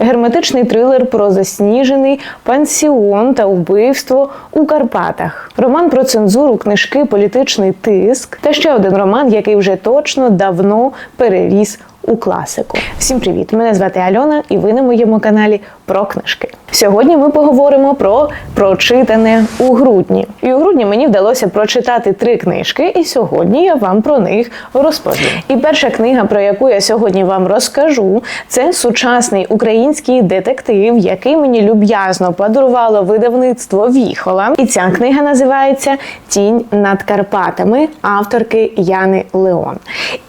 Герметичний трилер про засніжений пансіон та вбивство у Карпатах. Роман про цензуру, книжки, політичний тиск та ще один роман, який вже точно давно переріс у класику. Всім привіт! Мене звати Альона, і ви на моєму каналі про книжки. Сьогодні ми поговоримо про прочитане у грудні. І у грудні мені вдалося прочитати три книжки, і сьогодні я вам про них розповім. І перша книга, про яку я сьогодні вам розкажу, це сучасний український детектив, який мені люб'язно подарувало видавництво Віхола. І ця книга називається Тінь над Карпатами авторки Яни Леон.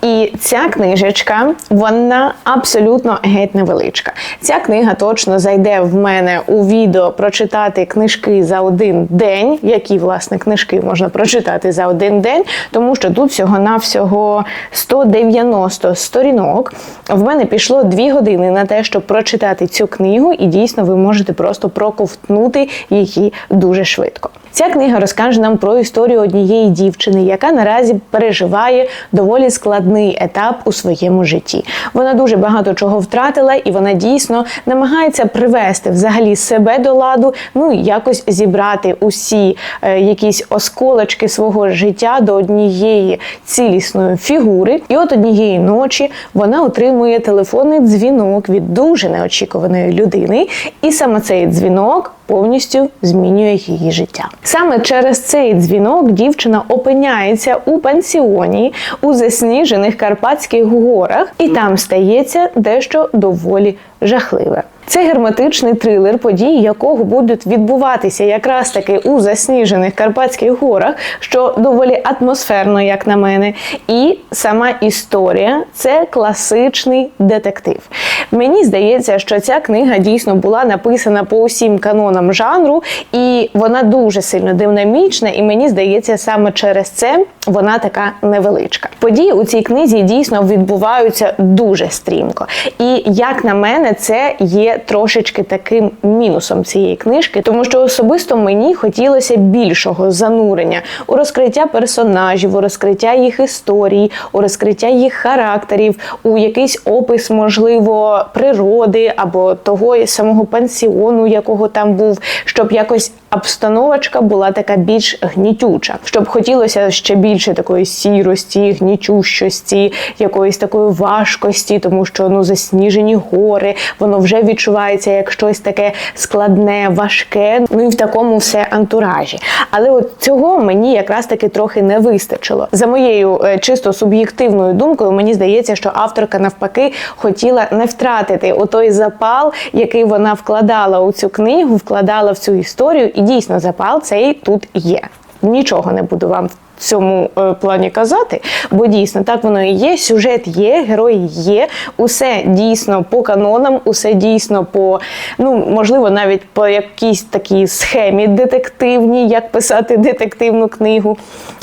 І ця книжечка, вона абсолютно геть невеличка. Ця книга точно зайде в мене у відео прочитати книжки за один день, які власне книжки можна прочитати за один день, тому що тут всього-навсього 190 сторінок. В мене пішло 2 години на те, щоб прочитати цю книгу, і дійсно ви можете просто проковтнути її дуже швидко. Ця книга розкаже нам про історію однієї дівчини, яка наразі переживає доволі складний етап у своєму житті. Вона дуже багато чого втратила, і вона дійсно намагається привести взагалі себе до ладу, ну якось зібрати усі е, якісь осколочки свого життя до однієї цілісної фігури. І от однієї ночі вона отримує телефонний дзвінок від дуже неочікуваної людини, і саме цей дзвінок повністю змінює її життя. Саме через цей дзвінок дівчина опиняється у пансіоні у засніжених Карпатських горах, і там стається дещо доволі жахливе. Це герметичний трилер, події якого будуть відбуватися якраз таки у засніжених Карпатських горах, що доволі атмосферно, як на мене. І сама історія це класичний детектив. Мені здається, що ця книга дійсно була написана по усім канонам жанру, і вона дуже сильно динамічна, і мені здається, саме через це вона така невеличка. Події у цій книзі дійсно відбуваються дуже стрімко. І як на мене, це є трошечки таким мінусом цієї книжки, тому що особисто мені хотілося більшого занурення у розкриття персонажів, у розкриття їх історій, у розкриття їх характерів, у якийсь опис, можливо, природи або того самого пансіону, якого там був, щоб якось обстановочка була така більш гнітюча, щоб хотілося ще більше такої сірості, гнітющості, якоїсь такої важкості, тому що ну засніжені гори, воно вже відчувається як щось таке складне, важке. Ну і в такому все антуражі. Але от цього мені якраз таки трохи не вистачило. За моєю е, чисто суб'єктивною думкою, мені здається, що авторка навпаки хотіла не втратити отой запал, який вона вкладала у цю книгу, вкладала в цю історію. І дійсно запал цей тут є. Нічого не буду вам цьому е, плані казати, бо дійсно так воно і є. Сюжет є, герої є, усе дійсно по канонам, усе дійсно по, ну можливо, навіть по якійсь такій схемі детективній, як писати детективну книгу.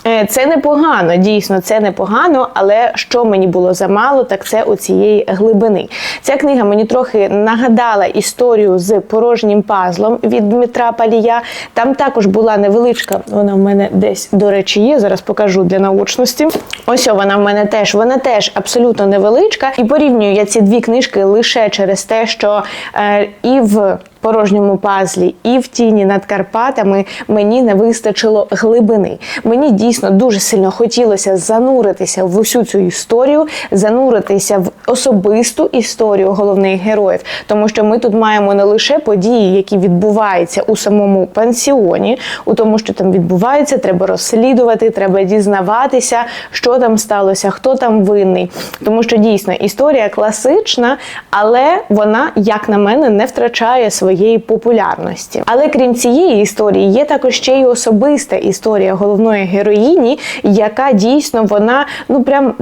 Е, Це непогано, дійсно, це непогано, але що мені було замало, так це у цієї глибини. Ця книга мені трохи нагадала історію з порожнім пазлом від Дмитра Палія. Там також була невеличка, вона в мене десь, до речі, є. Зараз покажу для наочності. Ось вона в мене теж, вона теж абсолютно невеличка. І порівнюю я ці дві книжки лише через те, що е, і в порожньому пазлі і в тіні над Карпатами мені не вистачило глибини. Мені дійсно дуже сильно хотілося зануритися в усю цю історію, зануритися в особисту історію головних героїв, тому що ми тут маємо не лише події, які відбуваються у самому пансіоні, у тому, що там відбувається, треба розслідувати, треба дізнаватися, що там сталося, хто там винний. Тому що дійсно історія класична, але вона, як на мене, не втрачає своєї популярності. Але крім цієї історії, є також ще й особиста історія головної героїні, яка дійсно вона ну прям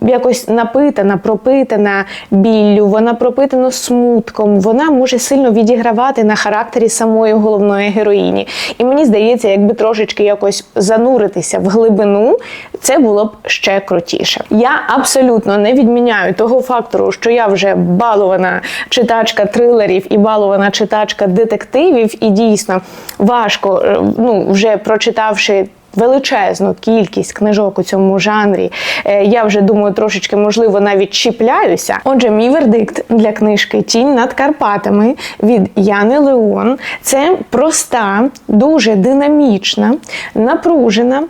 якось напитана, пропитана біллю, вона пропитана смутком. Вона може сильно відігравати на характері самої головної героїні. І мені здається, якби трошечки якось зануритися в глибину, це було б ще крутіше. Я абсолютно не відміняю того фактору, що я вже балована читачка трилерів і балована читачка детективів, і дійсно важко, е, ну вже прочитавши величезну кількість книжок у цьому жанрі. Е, Я вже думаю, трошечки можливо навіть чіпляюся. Отже, мій вердикт для книжки Тінь над Карпатами від Яни Леон це проста, дуже динамічна, напружена.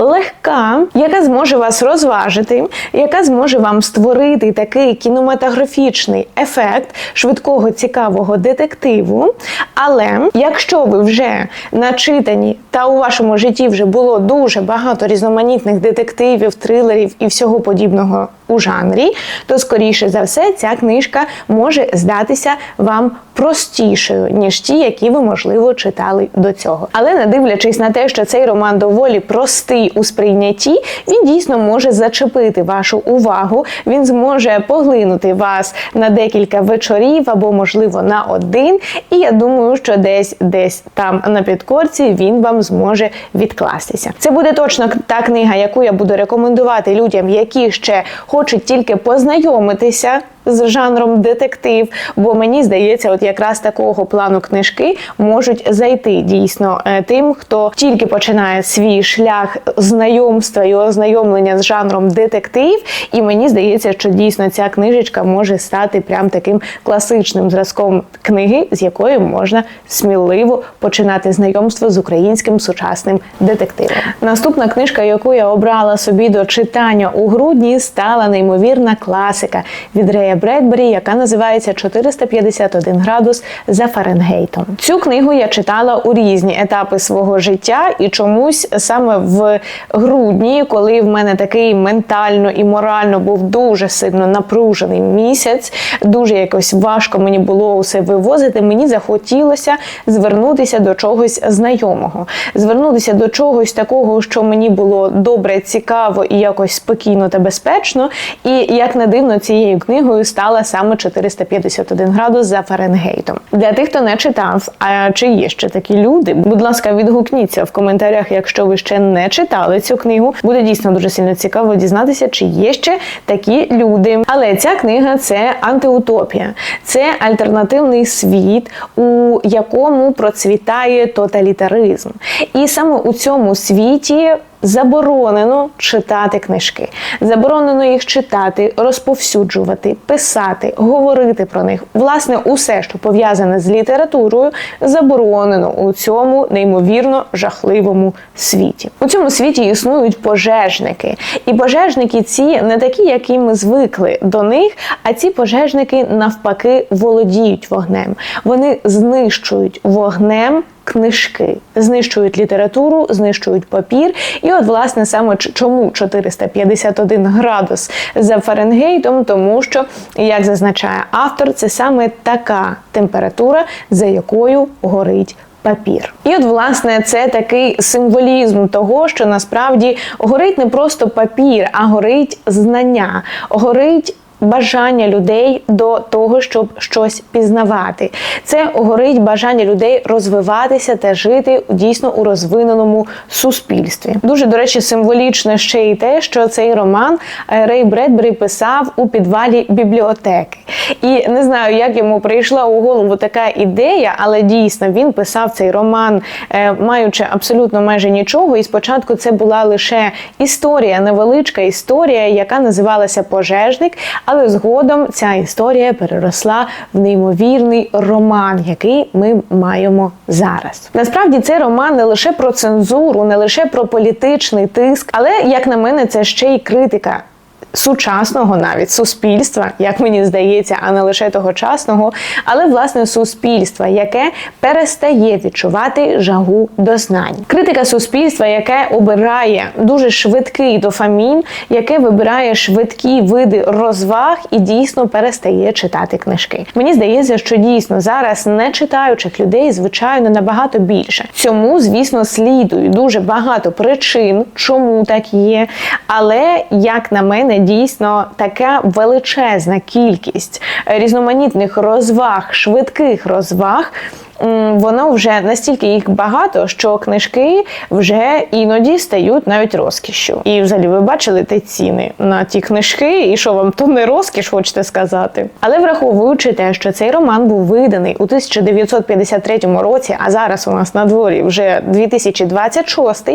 Легка, яка зможе вас розважити, яка зможе вам створити такий кінематографічний ефект швидкого цікавого детективу. Але якщо ви вже начитані та у вашому житті вже було дуже багато різноманітних детективів, трилерів і всього подібного у жанрі, то скоріше за все ця книжка може здатися вам простішою, ніж ті, які ви можливо читали до цього. Але не дивлячись на те, що цей роман доволі простий у сприйнятті, він дійсно може зачепити вашу увагу. Він зможе поглинути вас на декілька вечорів або, можливо, на один. І я думаю, що десь десь там на підкорці він вам зможе відкластися. Це буде точно та книга, яку я буду рекомендувати людям, які ще хочуть тільки познайомитися з жанром детектив, бо мені здається, от якраз такого плану книжки можуть зайти дійсно е, тим, хто тільки починає свій шлях знайомства і ознайомлення з жанром детектив. І мені здається, що дійсно ця книжечка може стати прям таким класичним зразком книги, з якої можна сміливо починати знайомство з українським сучасним детективом. Наступна книжка, яку я обрала собі до читання у грудні, стала неймовірна класика від Рея Бредбері, яка називається 451 градус за Фаренгейтом. Цю книгу я читала у різні етапи свого життя, і чомусь саме в грудні, коли в мене такий ментально і морально був дуже сильно напружений місяць, дуже якось важко мені було усе вивозити. Мені захотілося звернутися до чогось знайомого, звернутися до чогось такого, що мені було добре, цікаво і якось спокійно та безпечно. І як не дивно, цією книгою стала саме 451 градус за Фаренгейтом. Для тих, хто не читав, а чи є ще такі люди, будь ласка, відгукніться в коментарях, якщо ви ще не читали цю книгу. Буде дійсно дуже сильно цікаво дізнатися, чи є ще такі люди. Але ця книга це антиутопія, це альтернативний світ, у якому процвітає тоталітаризм. І саме у цьому світі заборонено читати книжки, заборонено їх читати, розповсюджувати, писати, говорити про них. Власне, усе, що пов'язане з літературою, заборонено у цьому неймовірно жахливому світі. У цьому світі існують пожежники, і пожежники ці не такі, які ми звикли до них. А ці пожежники навпаки володіють вогнем. Вони знищують вогнем книжки, знищують літературу, знищують папір. І от, власне, саме чому 451 градус за Фаренгейтом, тому що, як зазначає автор, це саме така температура, за якою горить. Папір, і от власне це такий символізм того, що насправді горить не просто папір, а горить знання, горить бажання людей до того, щоб щось пізнавати. Це горить бажання людей розвиватися та жити дійсно у розвиненому суспільстві. Дуже до речі, символічно ще й те, що цей роман е, Рей Бредбері писав у підвалі бібліотеки. І не знаю, як йому прийшла у голову така ідея, але дійсно він писав цей роман, е, маючи абсолютно майже нічого. І спочатку це була лише історія, невеличка історія, яка називалася Пожежник. Але згодом ця історія переросла в неймовірний роман, який ми маємо зараз. Насправді цей роман не лише про цензуру, не лише про політичний тиск, але як на мене, це ще й критика сучасного навіть суспільства, як мені здається, а не лише тогочасного, але власне суспільства, яке перестає відчувати жагу до знань. Критика суспільства, яке обирає дуже швидкий дофамін, яке вибирає швидкі види розваг і дійсно перестає читати книжки. Мені здається, що дійсно зараз не читаючих людей, звичайно, набагато більше. Цьому, звісно, слідує дуже багато причин, чому так є. Але як на мене, дійсно така величезна кількість різноманітних розваг, швидких розваг. Воно вже настільки їх багато, що книжки вже іноді стають навіть розкішшю. І взагалі ви бачили ті ціни на ті книжки, і що вам то не розкіш, хочете сказати. Але враховуючи те, що цей роман був виданий у 1953 році, а зараз у нас на дворі вже 2026,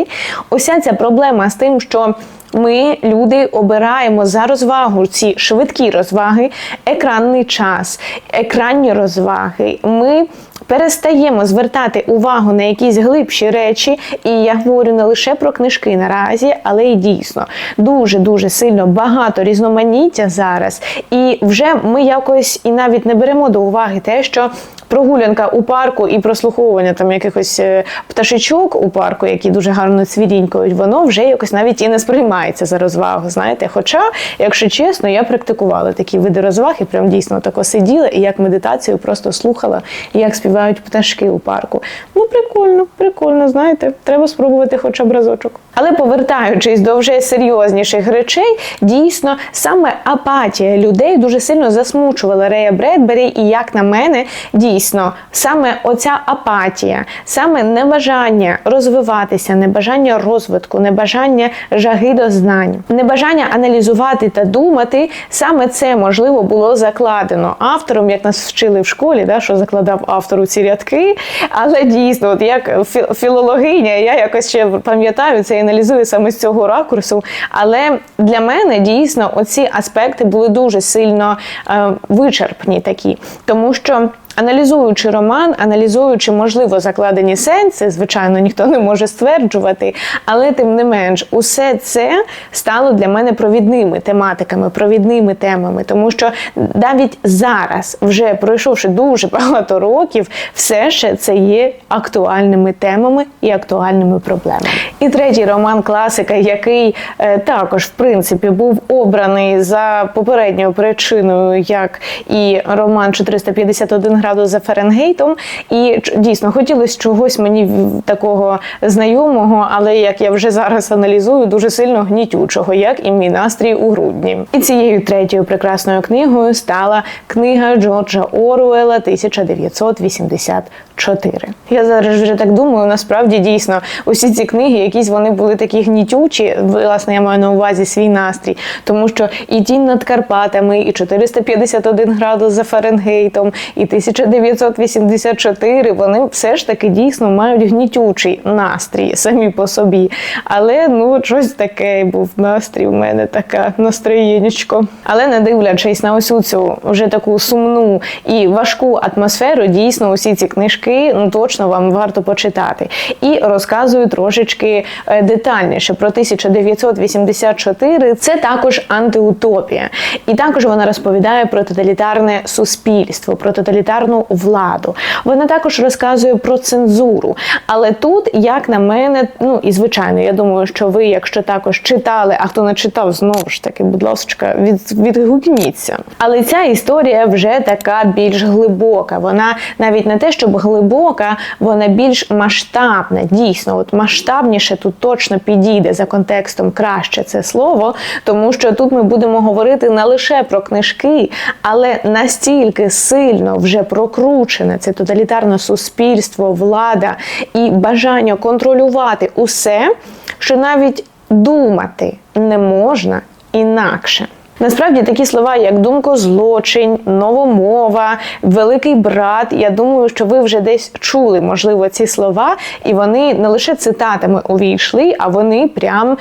уся ця проблема з тим, що ми, люди, обираємо за розвагу ці швидкі розваги, екранний час, екранні розваги. Ми перестаємо звертати увагу на якісь глибші речі, і я говорю не лише про книжки наразі, але й дійсно дуже дуже сильно багато різноманіття зараз. І вже ми якось і навіть не беремо до уваги те, що. Прогулянка у парку і прослуховування там якихось е, пташечок у парку, які дуже гарно цвірінькають, воно вже якось навіть і не сприймається за розвагу. Знаєте, хоча, якщо чесно, я практикувала такі види розваг і прям дійсно тако сиділа і як медитацію просто слухала, як співають пташки у парку. Ну прикольно, прикольно, знаєте, треба спробувати хоча б разочок. Але повертаючись до вже серйозніших речей, дійсно саме апатія людей дуже сильно засмучувала Рея Бредбері, і як на мене, дійсно, саме оця апатія, саме небажання розвиватися, небажання розвитку, небажання жаги до знань, небажання аналізувати та думати, саме це можливо було закладено автором, як нас вчили в школі, да, що закладав автору ці рядки. Але дійсно, от як філологиня, я якось ще пам'ятаю це і аналізую саме з цього ракурсу. Але для мене дійсно оці аспекти були дуже сильно е, вичерпні такі, тому що. Аналізуючи роман, аналізуючи, можливо, закладені сенси, звичайно, ніхто не може стверджувати, але тим не менш, усе це стало для мене провідними тематиками, провідними темами, тому що навіть зараз, вже пройшовши дуже багато років, все ще це є актуальними темами і актуальними проблемами. І третій роман класика, який е, також в принципі був обраний за попередньою причиною, як і роман 451 градус за Фаренгейтом. І дійсно хотілося чогось мені такого знайомого, але як я вже зараз аналізую, дуже сильно гнітючого, як і мій настрій у грудні. І цією третьою прекрасною книгою стала книга Джорджа Оруела 1984. Я зараз вже так думаю, насправді дійсно усі ці книги, якісь вони були такі гнітючі. Власне, я маю на увазі свій настрій, тому що і тінь над Карпатами, і 451 градус за Фаренгейтом, і 1984, вони все ж таки дійсно мають гнітючий настрій самі по собі. Але ну щось таке був настрій. У мене така настроєнечко. Але не дивлячись на усю цю вже таку сумну і важку атмосферу, дійсно усі ці книжки ну точно вам варто почитати. І розказую трошечки е, детальніше про 1984. Це також антиутопія, і також вона розповідає про тоталітарне суспільство, про тоталітарну владу. Вона також розказує про цензуру. Але тут, як на мене, ну і звичайно, я думаю, що ви, якщо також читали, а хто не читав, знову ж таки, будь ласка, від, відгукніться. Але ця історія вже така більш глибока. Вона навіть не те, щоб глибока, вона більш масштабна. Дійсно, от масштабніше тут точно підійде за контекстом краще це слово, тому що тут ми будемо говорити не лише про книжки, але настільки сильно вже прокручене це тоталітарне суспільство, влада і бажання контролювати усе, що навіть думати не можна інакше. Насправді такі слова, як думкозлочин, новомова, великий брат. Я думаю, що ви вже десь чули, можливо, ці слова, і вони не лише цитатами увійшли, а вони прям.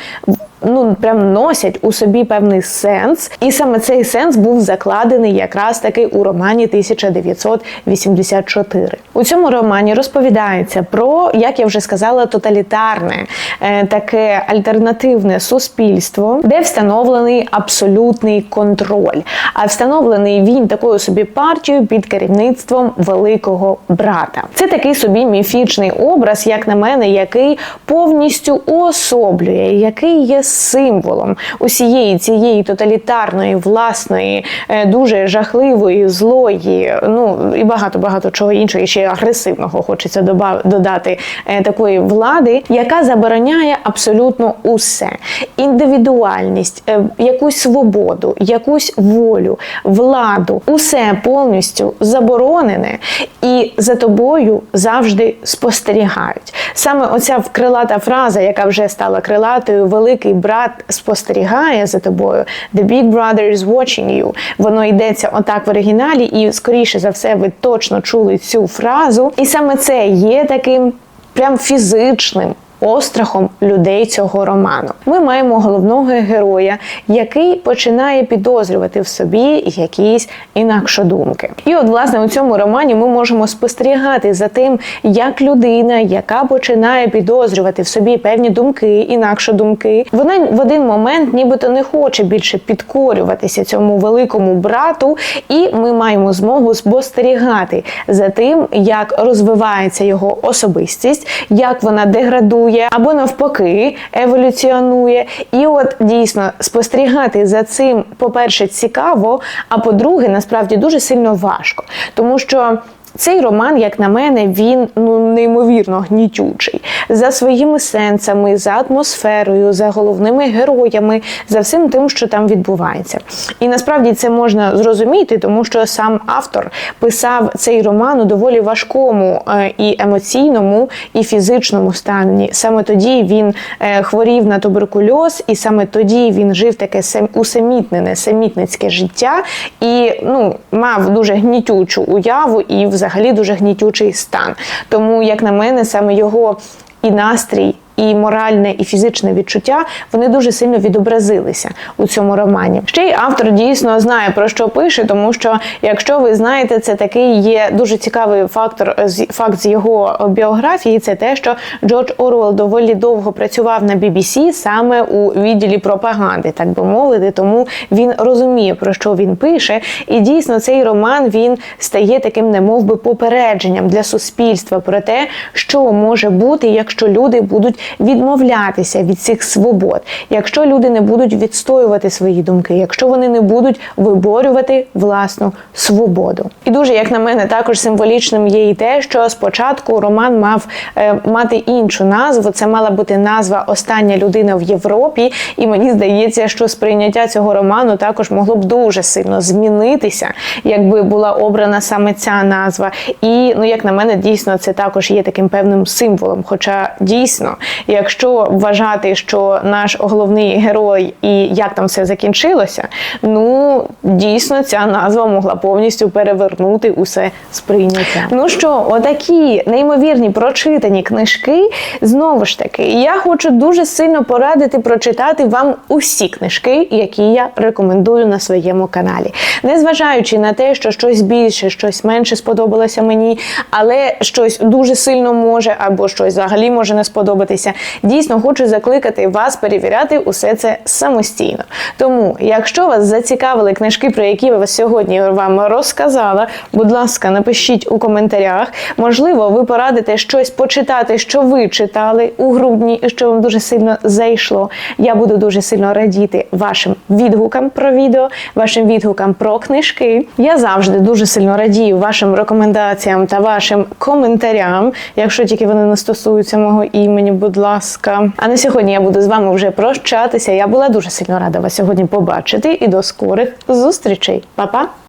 Ну, прям носять у собі певний сенс, і саме цей сенс був закладений якраз таки у романі 1984. У цьому романі розповідається про, як я вже сказала, тоталітарне е, таке альтернативне суспільство, де встановлений абсолютний контроль. А встановлений він такою собі партією під керівництвом великого брата. Це такий собі міфічний образ, як на мене, який повністю уособлює, який є символом усієї цієї тоталітарної, власної, е, дуже жахливої, злої, ну і багато багато чого іншого, і ще агресивного хочеться додати е, такої влади, яка забороняє абсолютно усе: індивідуальність, е, якусь свободу, якусь волю, владу, усе повністю заборонене, і за тобою завжди спостерігають. Саме оця крилата фраза, яка вже стала крилатою, великий брат спостерігає за тобою. The big brother is watching you. Воно йдеться отак в оригіналі, і скоріше за все, ви точно чули цю фразу. І саме це є таким прям фізичним. Острахом людей цього роману ми маємо головного героя, який починає підозрювати в собі якісь інакшодумки. І от, власне, у цьому романі ми можемо спостерігати за тим, як людина, яка починає підозрювати в собі певні думки, інакшодумки, вона в один момент нібито не хоче більше підкорюватися цьому великому брату, і ми маємо змогу спостерігати за тим, як розвивається його особистість, як вона деградує або навпаки еволюціонує. І от дійсно спостерігати за цим, по-перше, цікаво, а по-друге, насправді дуже сильно важко, тому що. Цей роман, як на мене, він ну неймовірно гнітючий за своїми сенсами, за атмосферою, за головними героями, за всім тим, що там відбувається. І насправді це можна зрозуміти, тому що сам автор писав цей роман у доволі важкому е, і емоційному, і фізичному стані. Саме тоді він е, хворів на туберкульоз, і саме тоді він жив таке усамітнене, самітницьке життя, і ну мав дуже гнітючу уяву і взагалі дуже гнітючий стан. Тому, як на мене, саме його і настрій. І моральне, і фізичне відчуття вони дуже сильно відобразилися у цьому романі. Ще й автор дійсно знає про що пише, тому що, якщо ви знаєте, це такий є дуже цікавий фактор з- факт з його біографії. Це те, що Джордж Оруелл доволі довго працював на BBC саме у відділі пропаганди, так би мовити. Тому він розуміє про що він пише. І дійсно цей роман він стає таким, немов би попередженням для суспільства про те, що може бути, якщо люди будуть відмовлятися від цих свобод, якщо люди не будуть відстоювати свої думки, якщо вони не будуть виборювати власну свободу. І дуже, як на мене, також символічним є і те, що спочатку роман мав е, мати іншу назву. Це мала бути назва Остання людина в Європі. І мені здається, що сприйняття цього роману також могло б дуже сильно змінитися, якби була обрана саме ця назва. І ну, як на мене, дійсно це також є таким певним символом. Хоча дійсно, якщо вважати, що наш головний герой і як там все закінчилося, ну дійсно ця назва могла повністю перевернути усе сприйняття. Ну що, отакі неймовірні прочитані книжки. Знову ж таки, я хочу дуже сильно порадити прочитати вам усі книжки, які я рекомендую на своєму каналі. Незважаючи на те, що щось більше, щось менше сподобалося мені, але щось дуже сильно може або щось взагалі може не сподобатися. Дійсно, хочу закликати вас перевіряти усе це самостійно. Тому, якщо вас зацікавили книжки, про які я сьогодні вам розказала, будь ласка, напишіть у коментарях. Можливо, ви порадите щось почитати, що ви читали у грудні, і що вам дуже сильно зайшло. Я буду дуже сильно радіти вашим відгукам про відео, вашим відгукам про книжки. Я завжди дуже сильно радію вашим рекомендаціям та вашим коментарям, якщо тільки вони не стосуються мого імені, будь ласка. А на сьогодні я буду з вами вже прощатися. Я була дуже сильно рада вас сьогодні побачити і до скорих зустрічей. Па-па!